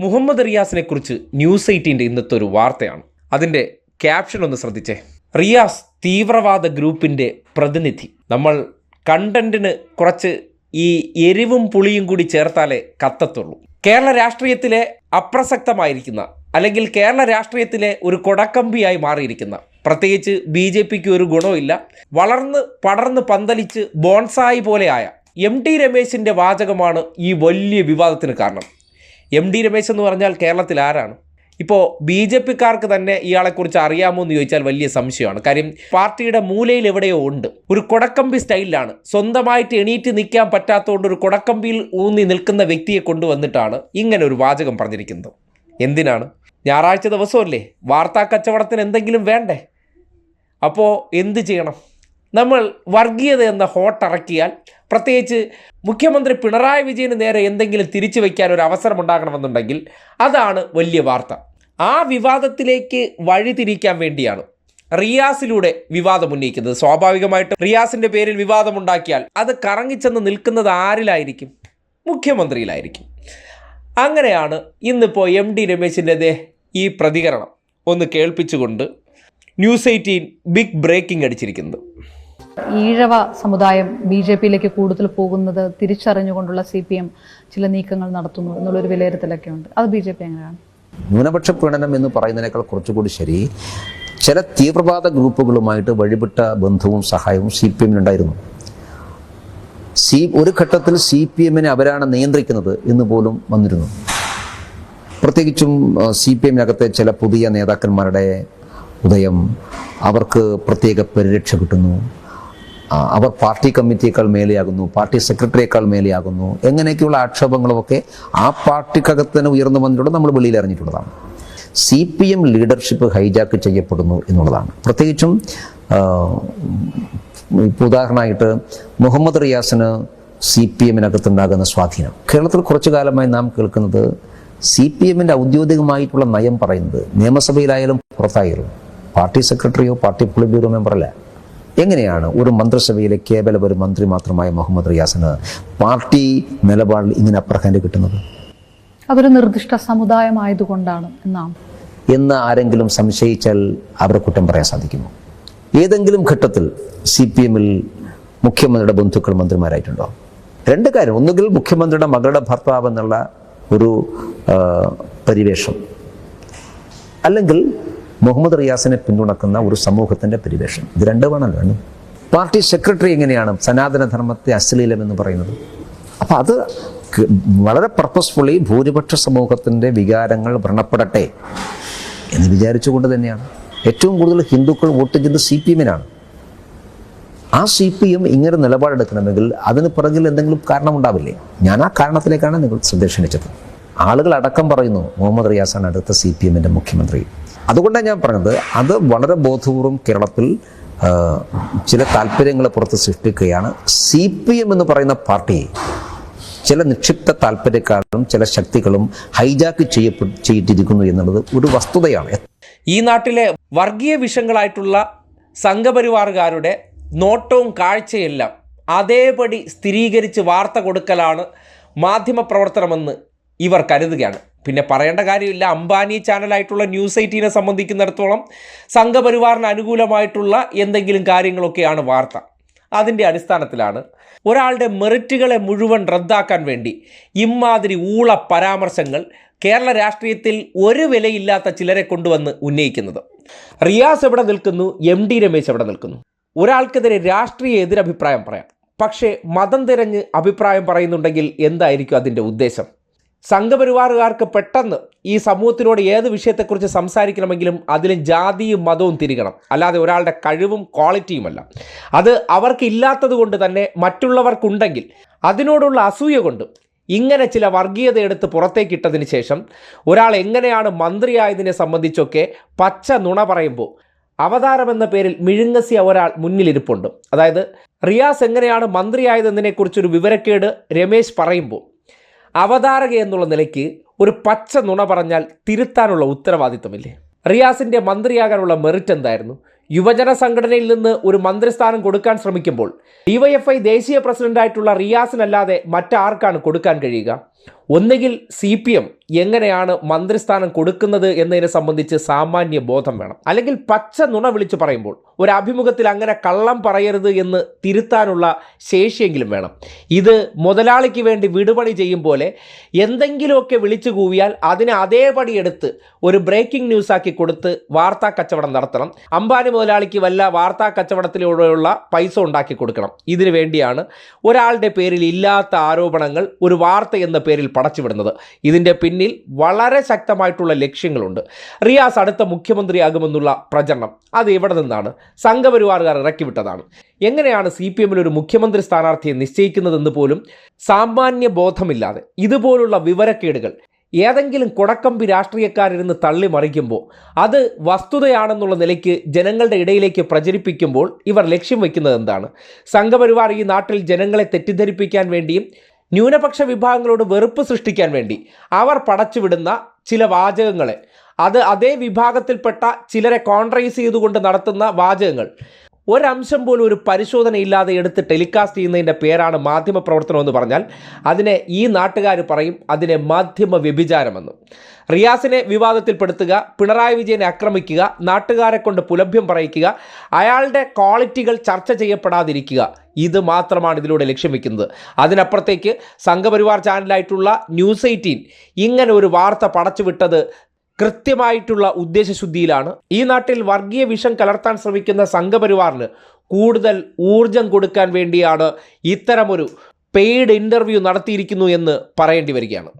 മുഹമ്മദ് റിയാസിനെ കുറിച്ച് ന്യൂസ് എയ്റ്റീന്റെ ഇന്നത്തെ ഒരു വാർത്തയാണ്. അതിന്റെ ക്യാപ്ഷൻ ഒന്ന് ശ്രദ്ധിച്ചേ. റിയാസ് തീവ്രവാദ ഗ്രൂപ്പിന്റെ പ്രതിനിധി. നമ്മൾ കണ്ടന്റിന് കുറച്ച് ഈ എരിവും പുളിയും കൂടി ചേർത്താലേ കത്തത്തുള്ളൂ. കേരള രാഷ്ട്രീയത്തിലെ അപ്രസക്തമായിരിക്കുന്ന അല്ലെങ്കിൽ കേരള രാഷ്ട്രീയത്തിലെ ഒരു കൊടക്കമ്പിയായി മാറിയിരിക്കുന്ന പ്രത്യേകിച്ച് ബി ജെ പിക്ക് ഒരു ഗുണമില്ല വളർന്ന് പടർന്ന് പന്തലിച്ച് ബോൺസായി പോലെയായ എം ടി രമേശിന്റെ വാചകമാണ് ഈ വലിയ വിവാദത്തിന് കാരണം. എം ഡി രമേശ് എന്ന് പറഞ്ഞാൽ കേരളത്തിൽ ആരാണ്? ഇപ്പോൾ ബി ജെ പിക്കാർക്ക് തന്നെ ഇയാളെക്കുറിച്ച് അറിയാമോ എന്ന് ചോദിച്ചാൽ വലിയ സംശയമാണ്. കാര്യം പാർട്ടിയുടെ മൂലയിൽ എവിടെയോ ഉണ്ട്. ഒരു കൊടക്കമ്പി സ്റ്റൈലിലാണ്. സ്വന്തമായിട്ട് എണീറ്റ് നിൽക്കാൻ പറ്റാത്തതുകൊണ്ട് ഒരു കൊടക്കമ്പിയിൽ ഊന്നി നിൽക്കുന്ന വ്യക്തിയെ കൊണ്ടുവന്നിട്ടാണ് ഇങ്ങനെ ഒരു വാചകം പറഞ്ഞിരിക്കുന്നത്. എന്തിനാണ്? ഞായറാഴ്ച ദിവസമല്ലേ? വാർത്താ കച്ചവടത്തിന് എന്തെങ്കിലും വേണ്ടേ? അപ്പോൾ എന്ത് ചെയ്യണം? നമ്മൾ വർഗീയത എന്ന ഹോട്ടിറക്കിയാൽ പ്രത്യേകിച്ച് മുഖ്യമന്ത്രി പിണറായി വിജയന് നേരെ എന്തെങ്കിലും തിരിച്ചു വയ്ക്കാൻ ഒരു അവസരം ഉണ്ടാകണമെന്നുണ്ടെങ്കിൽ അതാണ് വലിയ വാർത്ത. ആ വിവാദത്തിലേക്ക് വഴിതിരിക്കാൻ വേണ്ടിയാണ് റിയാസിലൂടെ വിവാദം ഉന്നയിക്കുന്നത്. സ്വാഭാവികമായിട്ടും റിയാസിന്റെ പേരിൽ വിവാദമുണ്ടാക്കിയാൽ അത് കറങ്ങിച്ചെന്ന് നിൽക്കുന്നത് ആരിലായിരിക്കും? മുഖ്യമന്ത്രിയിലായിരിക്കും. അങ്ങനെയാണ് ഇന്നിപ്പോൾ എം ഡി രമേശിന്റെ ഈ പ്രതികരണം. ഒന്ന് കേൾപ്പിച്ചുകൊണ്ട് ന്യൂസ് എയ്റ്റീൻ ബിഗ് ബ്രേക്കിംഗ് അടിച്ചിരിക്കുന്നത്. ഈഴവ സമുദായം ബി ജെ പിയിലേക്ക് കൂടുതൽ പോകുന്നത് തിരിച്ചറിഞ്ഞുകൊണ്ടുള്ള സി പി എം ചില നീക്കങ്ങൾ നടത്തുന്നു എന്നുള്ളൊരു വിലയിരുത്തലൊക്കെ ഉണ്ട് അത് ബി ജെ പി എങ്ങനെയാണ്? ന്യൂനപക്ഷ പീഡനം എന്ന് പറയുന്നതിനേക്കാൾ കുറച്ചുകൂടി ശരി ചില തീവ്രവാദ ഗ്രൂപ്പുകളുമായിട്ട് വഴിപെട്ട ബന്ധവും സഹായവും സി പി എമ്മിനുണ്ടായിരുന്നു സി ഒരു ഘട്ടത്തിൽ സി പി എമ്മിനെ അവരാണ് നിയന്ത്രിക്കുന്നത് എന്ന് പോലും വന്നിരുന്നു. പ്രത്യേകിച്ചും സി പി എമ്മിനകത്തെ ചില പുതിയ നേതാക്കന്മാരുടെ ഉദയം അവർക്ക് പ്രത്യേക പരിരക്ഷ കിട്ടുന്നു. അവർ പാർട്ടി കമ്മിറ്റിയേക്കാൾ മേലെയാകുന്നു പാർട്ടി സെക്രട്ടറിയേക്കാൾ മേലെയാകുന്നു എങ്ങനെയൊക്കെയുള്ള ആക്ഷേപങ്ങളുമൊക്കെ ആ പാർട്ടിക്കകത്ത് തന്നെ ഉയർന്നു വന്നിട്ടുണ്ട് നമ്മൾ വെളിയിൽ അറിഞ്ഞിട്ടുള്ളതാണ്. C P M leadership hijack ചെയ്യപ്പെടുന്നു എന്നുള്ളതാണ്. പ്രത്യേകിച്ചും ഇപ്പോൾ ഉദാഹരണമായിട്ട് മുഹമ്മദ് റിയാസിന് സി പി എമ്മിനകത്തുണ്ടാകുന്ന സ്വാധീനം. കേരളത്തിൽ കുറച്ചു കാലമായി നാം കേൾക്കുന്നത് സി പി എമ്മിന്റെ ഔദ്യോഗികമായിട്ടുള്ള നയം പറയുന്നത് നിയമസഭയിലായാലും പുറത്തായാലും പാർട്ടി സെക്രട്ടറിയോ പാർട്ടി പൊളിറ്റ് ബ്യൂറോ മെമ്പറല്ല. എങ്ങനെയാണ് ഒരു മന്ത്രിസഭയിലെ കേവലം ഒരു മന്ത്രി മാത്രമായ മുഹമ്മദ് റിയാസിന് പാർട്ടി നിലപാടിൽ ഇങ്ങനെ അപ്രഹാൻഡ് കിട്ടുന്നത്? അതൊരു നിർദ്ദിഷ്ട സമുദായമായതുകൊണ്ടാണ് എന്നാണ്. എന്ന് ആരെങ്കിലും സംശയിച്ചാൽ അവരെ കുറ്റം പറയാൻ സാധിക്കുമോ? ഏതെങ്കിലും ഘട്ടത്തിൽ സി പി എമ്മിൽ മുഖ്യമന്ത്രിയുടെ ബന്ധുക്കൾ മന്ത്രിമാരായിട്ടുണ്ടോ? രണ്ട് കാര്യം. ഒന്നുകിൽ മുഖ്യമന്ത്രിയുടെ മകളുടെ ഭർത്താവ് എന്നുള്ള ഒരു പരിവേഷം. അല്ലെങ്കിൽ മുഹമ്മദ് റിയാസിനെ പിന്തുണക്കുന്ന ഒരു സമൂഹത്തിന്റെ പരിവേഷം. ഇത് രണ്ടുമാണല്ലോ വേണം പാർട്ടി സെക്രട്ടറി എങ്ങനെയാണ് സനാതനധർമ്മത്തെ അശ്ലീലം എന്ന് പറയുന്നത്? അപ്പം അത് വളരെ പർപ്പസ്ഫുള്ളി ഭൂരിപക്ഷ സമൂഹത്തിന്റെ വികാരങ്ങൾ വ്രണപ്പെടട്ടെ എന്ന് വിചാരിച്ചുകൊണ്ട് തന്നെയാണ്. ഏറ്റവും കൂടുതൽ ഹിന്ദുക്കൾ വോട്ട് ചെയ്തത് സി പി എമ്മിനാണ്. ആ സി പി എം ഇങ്ങനെ നിലപാടെടുക്കണമെങ്കിൽ അതിന് പിറകിൽ എന്തെങ്കിലും കാരണമുണ്ടാവില്ലേ? ഞാൻ ആ കാരണത്തിലേക്കാണ് നിങ്ങൾ ശ്രദ്ധ ക്ഷണിച്ചത് ആളുകൾ അടക്കം പറയുന്നു മുഹമ്മദ് റിയാസാണ് അടുത്ത സി പി എമ്മിന്റെ മുഖ്യമന്ത്രി. അതുകൊണ്ടാണ് ഞാൻ പറഞ്ഞത് അത് വളരെ ബോധപൂർവം കേരളത്തിൽ ചില താല്പര്യങ്ങളെ പുറത്ത് സൃഷ്ടിക്കുകയാണ്. സി പി എം എന്ന് പറയുന്ന പാർട്ടി ചില നിക്ഷിപ്ത താല്പര്യക്കാരും ചില ശക്തികളും ഹൈജാക്ക് ചെയ്യപ്പെ ചെയ്തിരിക്കുന്നു എന്നുള്ളത് ഒരു വസ്തുതയാണ്. ഈ നാട്ടിലെ വർഗീയ വിഷങ്ങളായിട്ടുള്ള സംഘപരിവാറുകാരുടെ നോട്ടവും കാഴ്ചയെല്ലാം അതേപടി സ്ഥിരീകരിച്ച് വാർത്ത കൊടുക്കലാണ് മാധ്യമപ്രവർത്തനമെന്ന് ഇവർ കരുതുകയാണ്. പിന്നെ പറയേണ്ട കാര്യമില്ല. അംബാനി ചാനലായിട്ടുള്ള ന്യൂസ് എയ്റ്റീനെ സംബന്ധിക്കുന്നിടത്തോളം സംഘപരിവാറിന് അനുകൂലമായിട്ടുള്ള എന്തെങ്കിലും കാര്യങ്ങളൊക്കെയാണ് വാർത്ത. അതിന്റെ അടിസ്ഥാനത്തിലാണ് ഒരാളുടെ മെറിറ്റുകളെ മുഴുവൻ റദ്ദാക്കാൻ വേണ്ടി ഇമാതിരി ഊള പരാമർശങ്ങൾ കേരള രാഷ്ട്രീയത്തിൽ ഒരു വിലയില്ലാത്ത ചിലരെ കൊണ്ടുവന്ന് ഉന്നയിക്കുന്നത്. റിയാസ് എവിടെ നിൽക്കുന്നു? എം ഡി രമേശ് എവിടെ നിൽക്കുന്നു? ഒരാൾക്കെതിരെ രാഷ്ട്രീയ എതിരഭിപ്രായം പറയാം. പക്ഷേ മതം തിരഞ്ഞ് അഭിപ്രായം പറയുന്നുണ്ടെങ്കിൽ എന്തായിരിക്കും അതിന്റെ ഉദ്ദേശം? സംഘപരിവാറുകാർക്ക് പെട്ടെന്ന് ഈ സമൂഹത്തിനോട് ഏത് വിഷയത്തെക്കുറിച്ച് സംസാരിക്കണമെങ്കിലും അതിലും ജാതിയും മതവും തിരികണം. അല്ലാതെ ഒരാളുടെ കഴിവും ക്വാളിറ്റിയുമല്ല. അത് അവർക്കില്ലാത്തത് കൊണ്ട് തന്നെ മറ്റുള്ളവർക്കുണ്ടെങ്കിൽ അതിനോടുള്ള അസൂയ കൊണ്ട് ഇങ്ങനെ ചില വർഗീയത എടുത്ത് പുറത്തേക്കിട്ടതിന് ശേഷം ഒരാൾ എങ്ങനെയാണ് മന്ത്രിയായതിനെ സംബന്ധിച്ചൊക്കെ പച്ച നുണ പറയുമ്പോൾ അവതാരം എന്ന പേരിൽ മിഴുങ്ങസിയ ഒരാൾ മുന്നിലിരിപ്പുണ്ട്. അതായത് റിയാസ് എങ്ങനെയാണ് മന്ത്രിയായതെന്നതിനെക്കുറിച്ചൊരു വിവരക്കേട് രമേശ് പറയുമ്പോൾ അവതാരക എന്നുള്ള നിലയ്ക്ക് ഒരു പച്ച നുണ പറഞ്ഞാൽ തിരുത്താനുള്ള ഉത്തരവാദിത്തമില്ലേ റിയാസിന്റെ മന്ത്രിയാകാനുള്ള മെറിറ്റ് എന്തായിരുന്നു? യുവജന സംഘടനയിൽ നിന്ന് ഒരു മന്ത്രിസ്ഥാനം കൊടുക്കാൻ ശ്രമിക്കുമ്പോൾ ഡിവൈഎഫ്ഐ ദേശീയ പ്രസിഡന്റായിട്ടുള്ള റിയാസിനല്ലാതെ മറ്റാർക്കാണ് കൊടുക്കാൻ കഴിയുക? ഒന്നുകിൽ സി പി എം എങ്ങനെയാണ് മന്ത്രിസ്ഥാനം കൊടുക്കുന്നത് എന്നതിനെ സംബന്ധിച്ച് സാമാന്യ ബോധം വേണം. അല്ലെങ്കിൽ പച്ച നുണ വിളിച്ചു പറയുമ്പോൾ ഒരു അഭിമുഖത്തിൽ അങ്ങനെ കള്ളം പറയരുത് എന്ന് തിരുത്താനുള്ള ശേഷിയെങ്കിലും വേണം. ഇത് മുതലാളിക്ക് വേണ്ടി വിടുപണി ചെയ്യും പോലെ എന്തെങ്കിലുമൊക്കെ വിളിച്ചു കൂവിയാൽ അതിനെ അതേപടി എടുത്ത് ഒരു ബ്രേക്കിംഗ് ന്യൂസ് ആക്കി കൊടുത്ത് വാർത്താ കച്ചവടം നടത്തണം. അംബാനി മുതലാളിക്ക് വല്ല വാർത്താ കച്ചവടത്തിലൂടെയുള്ള പൈസ ഉണ്ടാക്കി കൊടുക്കണം. ഇതിനു വേണ്ടിയാണ് ഒരാളുടെ പേരിൽ ഇല്ലാത്ത ആരോപണങ്ങൾ ഒരു വാർത്ത എന്ന പേരിൽ പടച്ചുവിടുന്നത്. ഇതിന്റെ പിന്നിൽ വളരെ ശക്തമായിട്ടുള്ള ലക്ഷ്യങ്ങളുണ്ട്. റിയാസ് അടുത്ത മുഖ്യമന്ത്രിയാകുമെന്നുള്ള പ്രചരണം അത് എവിടെ നിന്നാണ്? സംഘപരിവാറുകാർ ഇറക്കിവിട്ടതാണ്. എങ്ങനെയാണ് സി പി എമ്മിൽ ഒരു മുഖ്യമന്ത്രി സ്ഥാനാർത്ഥിയെ നിശ്ചയിക്കുന്നതെന്ന് പോലും സാമാന്യ ബോധമില്ലാതെ ഇതുപോലുള്ള വിവരക്കേടുകൾ ഏതെങ്കിലും കുടക്കമ്പി രാഷ്ട്രീയക്കാരിരുന്ന് തള്ളി മറിക്കുമ്പോൾ അത് വസ്തുതയാണെന്നുള്ള നിലയ്ക്ക് ജനങ്ങളുടെ ഇടയിലേക്ക് പ്രചരിപ്പിക്കുമ്പോൾ ഇവർ ലക്ഷ്യം വയ്ക്കുന്നത് എന്താണ്? സംഘപരിവാർ ഈ നാട്ടിൽ ജനങ്ങളെ തെറ്റിദ്ധരിപ്പിക്കാൻ വേണ്ടിയും ന്യൂനപക്ഷ വിഭാഗങ്ങളോട് വെറുപ്പ് സൃഷ്ടിക്കാൻ വേണ്ടി അവർ പടച്ചുവിടുന്ന ചില വാചകങ്ങളെ. അത് അതേ വിഭാഗത്തിൽപ്പെട്ട ചിലരെ കോൺട്രൈസ് ചെയ്തുകൊണ്ട് നടത്തുന്ന വാചകങ്ങൾ. ഒരംശം പോലും ഒരു പരിശോധന ഇല്ലാതെ എടുത്ത് ടെലികാസ്റ്റ് ചെയ്യുന്നതിന്റെ പേരാണ് മാധ്യമ പ്രവർത്തനം എന്ന് പറഞ്ഞാൽ അതിനെ ഈ നാട്ടുകാർ പറയും അതിനെ മാധ്യമ വ്യഭിചാരമെന്ന്. റിയാസിനെ വിവാദത്തിൽപ്പെടുത്തുക പിണറായി വിജയനെ ആക്രമിക്കുക നാട്ടുകാരെ കൊണ്ട് പുലഭ്യം പറയിക്കുക അയാളുടെ ക്വാളിറ്റികൾ ചർച്ച ചെയ്യപ്പെടാതിരിക്കുക ഇത് മാത്രമാണ് ഇതിലൂടെ ലക്ഷ്യം വെക്കുന്നത്. അതിനപ്പുറത്തേക്ക് സംഘപരിവാർ ചാനലായിട്ടുള്ള ന്യൂസ് എയ്റ്റീൻ ഇങ്ങനെ ഒരു വാർത്ത പടച്ചുവിട്ടത് കൃത്യമായിട്ടുള്ള ഉദ്ദേശശുദ്ധിയിലാണ്. ഈ നാട്ടിൽ വർഗീയ വിഷം കലർത്താൻ ശ്രമിക്കുന്ന സംഘപരിവാറിന് കൂടുതൽ ഊർജം കൊടുക്കാൻ വേണ്ടിയാണ് ഇത്തരമൊരു പെയ്ഡ് ഇന്റർവ്യൂ നടത്തിയിരിക്കുന്നു എന്ന് പറയേണ്ടി വരികയാണ്.